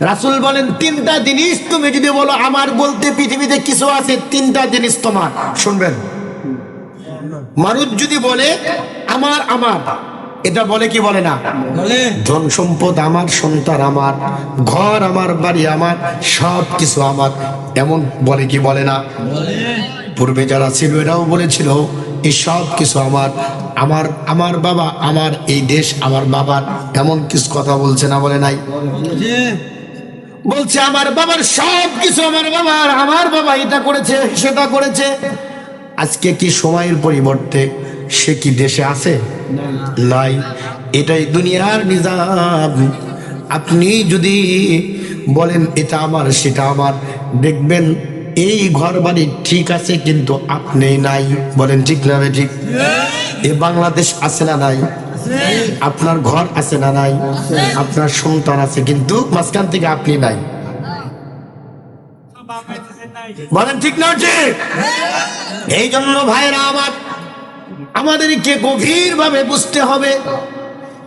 রাসুল বলেন তিনটা জিনিস তুমি যদি বলো আমার বলতে পৃথিবীতে কিছু আছে তিনটা জিনিস তোমার। শুনবেন? মানুষ যদি বলে আমার আমার এটা বলে কি বলে না? ধন সম্পদ আমার সন্তান আমার ঘর আমার বাড়ি আমার সব কিছু আমার। এমন বলে কি বলে না? পূর্বে যারা ছিল এরাও বলেছিল এই সব কিছু আমার আমার আমার বাবা আমার এই দেশ আমার বাবার এমন কিছু কথা বলছে না বলে নাই? বলছে, আমার বাবার সব কিছু আমার বাবার আমার বাবা এটা করেছে, সেটা করেছে। আজকে কি সময়ের পরিবর্তে সে কি দেশে আছে? নাই। এটাই দুনিয়ার নিজাম। আপনি যদি বলেন, এটা আমার, সেটা আমার। দেখবেন, এই ঘর বাড়ি ঠিক আছে, কিন্তু আপনি নাই। বলেন, ঠিক না ঠিক? এ বাংলাদেশ আছে না নাই? আপনার ঘর আছে না নাই? আপনার সন্তান আছে, কিন্তু মাঝখান থেকে আপনি নাই। বলেন ঠিক না ঠিক? এই জন্য ভাইরা আমার আমাদেরকে গভীর ভাবে বুঝতে হবে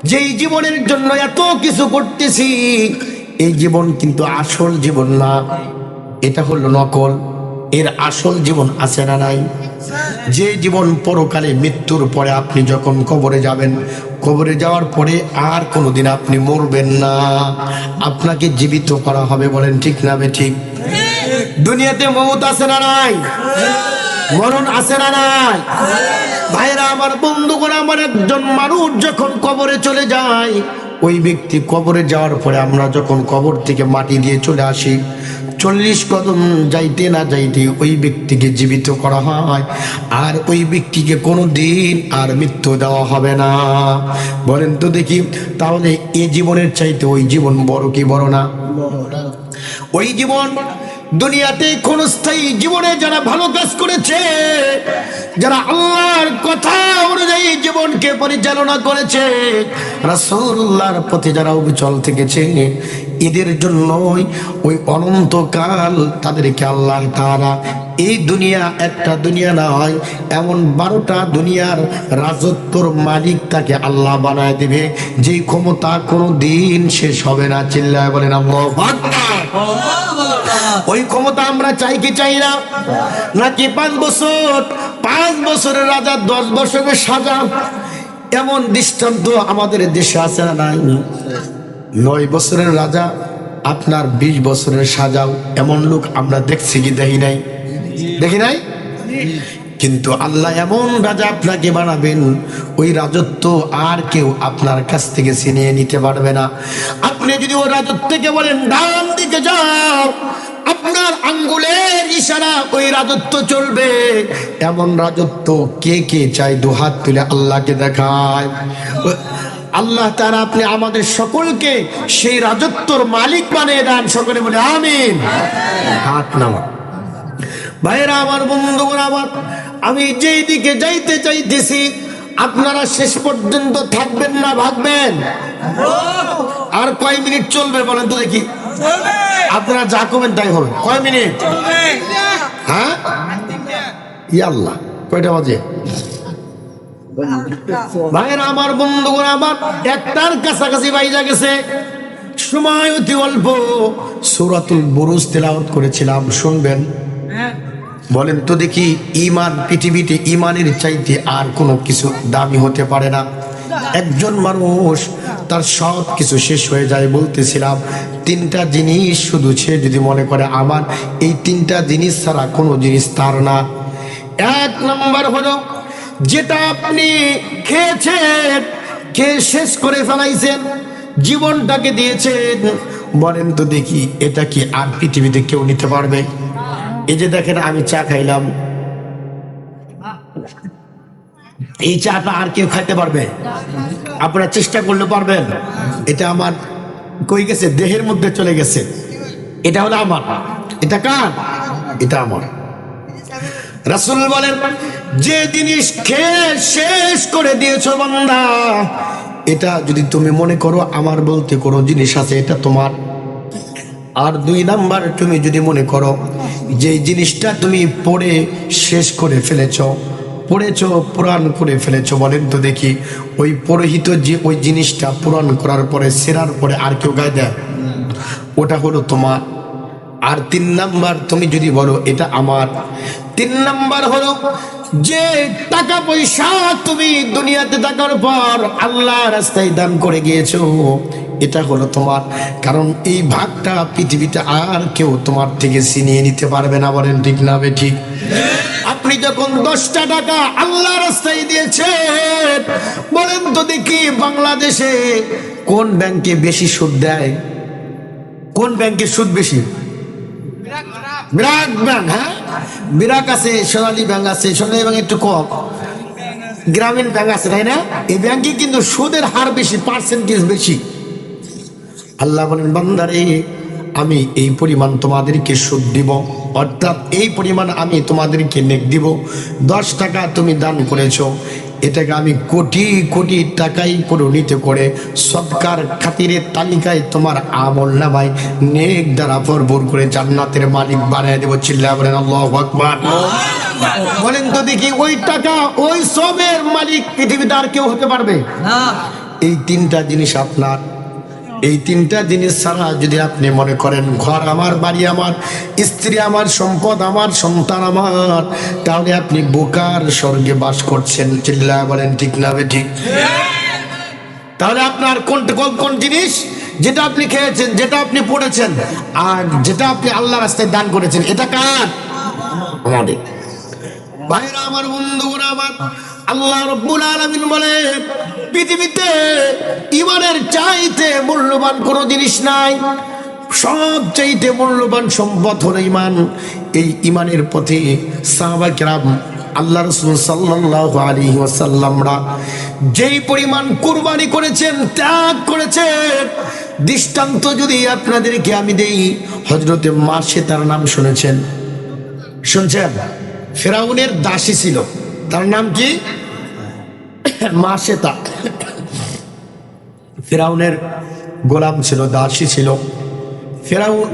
যে এই জীবনের জন্য এত কিছু করতেছি। এই জীবন কিন্তু আসল জীবন না, এটা হলো নকল। এর আসল জীবন আছে না নাই? যে জীবন পরকালে মৃত্যুর পরে আপনি যখন কবরে যাবেন, কবরে যাওয়ার পরে আর কোনোদিন আপনি মরবেন না। আপনাকে জীবিত করা হবে বলেন, ঠিক না বে ঠিক? দুনিয়াতে মৌত আছে না নাই? মরণ আছে না নাই? ভাইরা, আমার বন্ধুগণ, আমার একজন মানুষ যখন কবরে চলে যায়, ওই ব্যক্তি কবরে যাওয়ার পরে আমরা যখন কবর থেকে মাটি দিয়ে চলে আসি চল্লিশ কদম যাইতে না যাইতে ওই ব্যক্তিকে জীবিত করা হয়। আর ওই ব্যক্তিকে কোনো দিন আর মৃত্যু দেওয়া হবে না। বলেন তো দেখি, তাহলে এ জীবনের চাইতে ওই জীবন বড় কি বড় না? ওই জীবন দুনিয়াতে কোন স্থায়ী জীবনে যারা ভালো কাজ করেছে, যারা আল্লাহর কথা অনুযায়ী জীবনকে পরিচালনা করেছে, রাসূলুল্লাহর পথে যারা অবিচল থেকেছে এদের জন্যই ওই অনন্তকাল তাদেরকে আল্লাহ তারা এই দুনিয়া, একটা দুনিয়া না হয়, এমন বারোটা দুনিয়ার রাজত্বর মালিক তাকে আল্লাহ বানায় দিবে। যেই ক্ষমতা কোনো দিন শেষ হবে না, চিল্লায় বলেন আল্লাহু ওই ক্ষমতা আমরা চাই কি চাই না? নাকি পাঁচ বছর? পাঁচ বছরের রাজা, দশ বছরের সাজা? এমন দৃষ্টান্ত আমাদের দেশে আছে না নাই? নয় বছরের রাজা, আপনার বিশ বছরের সাজাও। এমন লোক আমরা দেখছি কি দেখি নাই? দেখি নাই? কিন্তু আল্লাহ এমন রাজা আপনাকে বানাবেন, ওই রাজত্ব আর কেউ আপনার কাছ থেকে ছিনিয়ে নিতে পারবে না। আপনি যদি ওই রাজত্বকে বলেন, ডান দিকে যাও আপনার আঙ্গুলের ইশারা ওই রাজত্ব চলবে। এমন রাজত্ব কে কে চাই দু হাত তুলে আল্লাহকে দেখায়। আল্লাহ তারা আপনি আমাদের সকলকে সেই রাজত্বর মালিক বানিয়ে দেন সকলে বলে, আমিন। হাত নামা ভাইরা আমার বন্ধুগণ, আমার আমি যেই দিকে যাইতে চাইতেছি, আপনারা শেষ পর্যন্ত থাকবেন না ভাববেন আর কয় মিনিট চলবে বলেন তো দেখি। আপনারা যা করবেন তাই হবে। কয় মিনিট? হ্যাঁ? ইয়াল্লাহ, কয়টা বাজে? ভাইরা আমার বন্ধুগণ আমার একটার কাছাকাছি বাইজা গেছে। সময় অতি অল্প সুরাতুল বুরুজ তেলাওয়াত করেছিলাম শুনবেন। বলেন তো দেখি ইমান পৃথিবীতে ইমানের চাইতে আর কোনো কিছু দামি হতে পারে না। একজন মানুষ তার সব কিছু শেষ হয়ে যায় বলতেছিলাম তিনটা জিনিস শুধু সে যদি মনে করে আমার এই তিনটা জিনিস ছাড়া কোনো জিনিস তার না। এক নম্বর হলো যেটা আপনি খেয়েছেন, খেয়ে শেষ করে ফেলাইছেন, জীবনটাকে দিয়েছেন। বলেন তো দেখি, এটা কি আর পৃথিবীতে কেউ নিতে পারবে? এই যে দেখেন, আমি চা খাইলাম। এই চাটা আর কেউ খাইতে পারবে? আপনারা চেষ্টা করলে পারবেন। এটা আমার কই গেছে? দেহের মধ্যে চলে গেছে। এটা হলো আমার। এটা কার? এটা আমার। রাসূল বলেন, যে জিনিস খেয়ে শেষ করে দিয়েছ বান্দা, এটা যদি তুমি মনে করো আমার বলতে কোনো জিনিস আছে, এটা তোমার। আর দুই নাম্বার, তুমি যদি মনে করো যে জিনিসটা তুমি পড়ে শেষ করে ফেলেছ, পড়েছ, পুরাণ করে ফেলেছ, বলেন তো দেখি, ওই পুরোহিত যে ওই জিনিসটা পুরাণ করার পরে, সেরার পরে আর কেউ গায়ে দেয়? ওটা হলো তোমার। আর তিন নাম্বার তুমি যদি বলো, এটা আমার। তিন নাম্বার হলো, যে টাকা পয়সা তুমি দুনিয়াতে থাকার পর আল্লাহ রাস্তায় দান করে গিয়েছো, এটা হলো তোমার। কারণ এই ভাগটা পৃথিবীতে আর কেউ তোমার থেকে ছিনিয়ে নিতে পারবে না, বলেন ঠিক না বে ঠিক? আপনি যখন দশটা টাকা আল্লাহ রাস্তায় দিয়েছেন, বলেন তো দেখি বাংলাদেশে কোন ব্যাংকে বেশি সুদ দেয়? কোন ব্যাংকে সুদ বেশি? ব্যাংক হ্যাঁ? আছে আছে একটু কম। গ্রামীণ ব্যাংক আছে, তাই না? এই ব্যাংকে কিন্তু সুদের হার বেশি পার্সেন্টেজ বেশি। আল্লাহ বলেন, বান্দারে, আমি এই পরিমাণ তোমাদেরকে সুদ দিব, অর্থাৎ এই পরিমাণ আমি তোমাদেরকে নেক দিব। দশ টাকা তুমি দান করেছ এটাকে আমি কোটি কোটি টাকাই পরিণত করে সৎকার খাতিরের তালিকায় তোমার আমল নামায় নেক দ্বারা ভরপুর করে জান্নাতের মালিক বানায় দেবো। চিল্লা বলেন আল্লাহ আকবার। বলেন তো দেখি ওই টাকা ওই সবের মালিক পৃথিবীতে আর কেউ হতে পারবে? এই তিনটা জিনিস আপনার এই তিনটা জিনিস ছাড়া যদি আপনি মনে করেন, ঘর আমার, বাড়ি আমার, স্ত্রী আমার, সম্পদ আমার, সন্তান আমার, তাহলে আপনি বোকার স্বর্গে বাস করছেন। চিল্লা বলেন, ঠিক না ঠিক? তাহলে আপনার কোন কোন জিনিস যেটা আপনি খেয়েছেন, যেটা আপনি পড়েছেন, আর যেটা আপনি আল্লাহ রাস্তায় দান করেছেন, এটা কার? আমাদের। ভাইরা আমার বন্ধুরা আমার, আল্লাহ রব্বুল আলামিন বলে পৃথিবীতে ইমানের চাইতে মূল্যবান কোনো জিনিস নাই। সব চাইতে মূল্যবান সম্পদ হলো ইমান এই ইমানের পথে সাহাবা কেরাম আল্লাহ রসুল সাল্লাহ আলী ওয়াসাল্লামরা যেই পরিমাণ কুরবানি করেছেন, ত্যাগ করেছেন, দৃষ্টান্ত যদি আপনাদেরকে আমি দেই হজরতে মাসে তার নাম শুনেছেন। শুনছেন? ফেরাউনের দাসী ছিল। তার নাম কি? মাসেতা। ফেরাউনের গোলাম ছিল, দাসী ছিল। ফেরাউন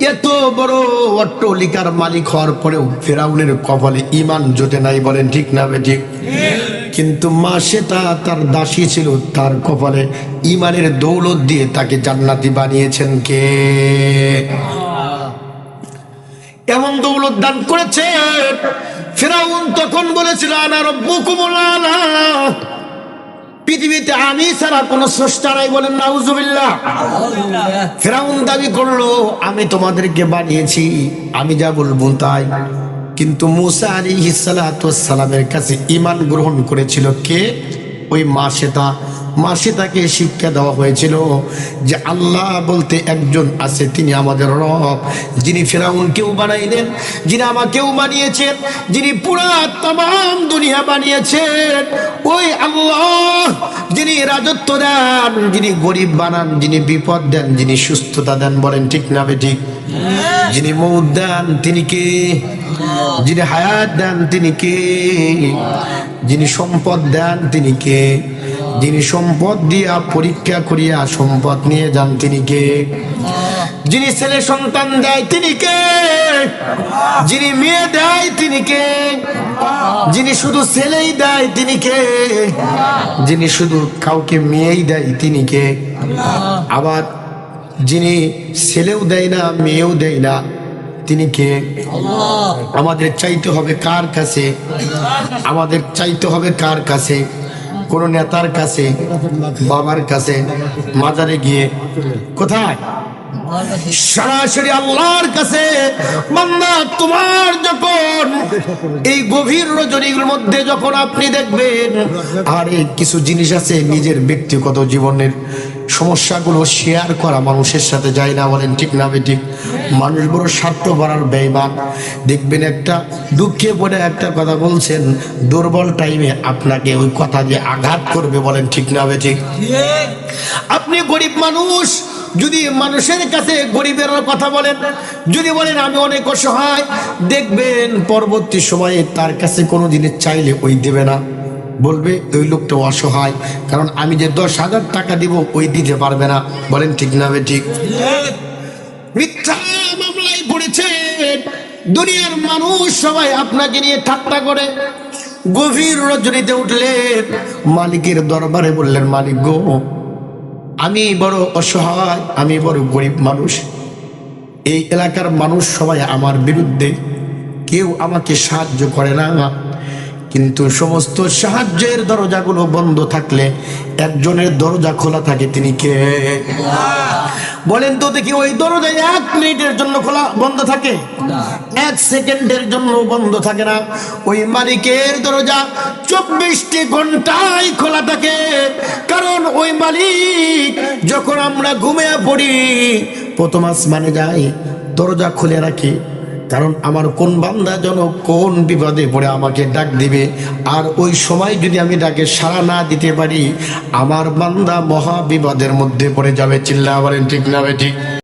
এত বড় অট্টলিকার মালিক হওয়ার পরেও ফেরাউনের কপালে ইমান জোটে নাই বলেন ঠিক না ঠিক? কিন্তু মা সেটা তার দাসী ছিল, তার কপালে ইমানের দৌলত দিয়ে তাকে জান্নাতি বানিয়েছেন কে? এমন দৌলত দান করেছে ফেরাউন তখন বলেছিল আনা রব্বুকুমুল আলা। পৃথিবীতে আমি ছাড়া কোন স্রষ্টা নাই বলেন নাউজুবিল্লাহ। ফেরাউন দাবি করল আমি তোমাদেরকে বানিয়েছি আমি যা বলব তাই। কিন্তু মুসা আলী সালামের কাছে ইমান গ্রহণ করেছিল কে? ওই মা সেতা। মা তাকে শিক্ষা দেওয়া হয়েছিল যে আল্লাহ বলতে একজন আছে, তিনি আমাদের রব। যিনি ফেরাউনকেও বানাইলেন, যিনি আমাকেও বানিয়েছেন, যিনি পুরা তাম দুনিয়া বানিয়েছেন। ওই আল্লাহ যিনি রাজত্ব দেন, যিনি গরিব বানান, যিনি বিপদ দেন, যিনি সুস্থতা দেন, বলেন ঠিক না ঠিক যিনি মৌত দেন, তিনি কে? যিনি হায়াত দেন, তিনি কে? যিনি সম্পদ দেন, তিনি কে? যিনি সম্পদ দিয়া পরীক্ষা করিয়া সম্পদ নিয়ে যান তিনি কে? যিনি ছেলে সন্তান দেয় তিনি কে? যিনি মেয়ে দেয় তিনি কে? যিনি শুধু ছেলেই দেয় তিনি কে? যিনি শুধু কাউকে মেয়েই দেয় তিনি কে? আবার যিনি ছেলেও দেয় না মেয়েও দেয় না তিনি কে? আমাদের চাইতে হবে কার কাছে? আমাদের চাইতে হবে কার কাছে? কোন নেতার কাছে বাবার কাছে মাজারে গিয়ে কোথায়? সরাসরি আল্লাহর কাছে বান্দা তোমার যখন এই গভীর রজনীর মধ্যে যখন আপনি দেখবেন আর এই কিছু জিনিস আছে নিজের ব্যক্তিগত জীবনের। সমস্যাগুলো শেয়ার করা মানুষের সাথে যায় না বলেন ঠিক না ঠিক? মানুষ বড় স্বার্থ বাড়ার ব্যয়বান দেখবেন একটা দুঃখে পড়ে একটা কথা বলছেন দুর্বল টাইমে আপনাকে ওই কথা দিয়ে আঘাত করবে বলেন ঠিক না ঠিক। আপনি গরিব মানুষ যদি মানুষের কাছে গরিবের কথা বলেন, যদি বলেন, আমি অনেক অসহায়, দেখবেন পরবর্তী সময়ে তার কাছে কোনো জিনিস চাইলে ওই দেবে না। বলবে, ওই লোকটা অসহায়, কারণ আমি যে দশ হাজার টাকা দিব, ওই দিতে পারবে না। বলেন, ঠিক না ঠিক? মিথ্যা মামলায় পড়েছে। দুনিয়ার মানুষ সবাই আপনাকে নিয়ে ঠাট্টা করে। গভীর রজনীতে উঠলেন। মালিকের দরবারে বললেন, মালিক গো আমি বড় অসহায়, আমি বড় গরিব মানুষ। এই এলাকার মানুষ সবাই আমার বিরুদ্ধে। কেউ আমাকে সাহায্য করে না। কিন্তু সমস্ত সাহায্যের দরজাগুলো বন্ধ থাকলে একজনের দরজা খোলা থাকে, তিনি কে? বলেন তো দেখি, ওই দরজা এক মিনিটের জন্য খোলা বন্ধ থাকে? এক সেকেন্ডের জন্য বন্ধ থাকে না। ওই মালিকের দরজা চব্বিশটি ঘন্টায় খোলা থাকে। ওই মালিক, যখন আমরা ঘুমিয়ে পড়ি, প্রথম আসমানে যাই, দরজা খুলে রাখি, কারণ আমার কোন বান্দা যেন কোন বিপদে পড়ে আমাকে ডাক দিবে। আর ওই সময় যদি আমি ডাকে সাড়া না দিতে পারি, আমার বান্দা মহা বিপদের মধ্যে পড়ে যাবে চিল্লা বলেন ঠিক না ঠিক।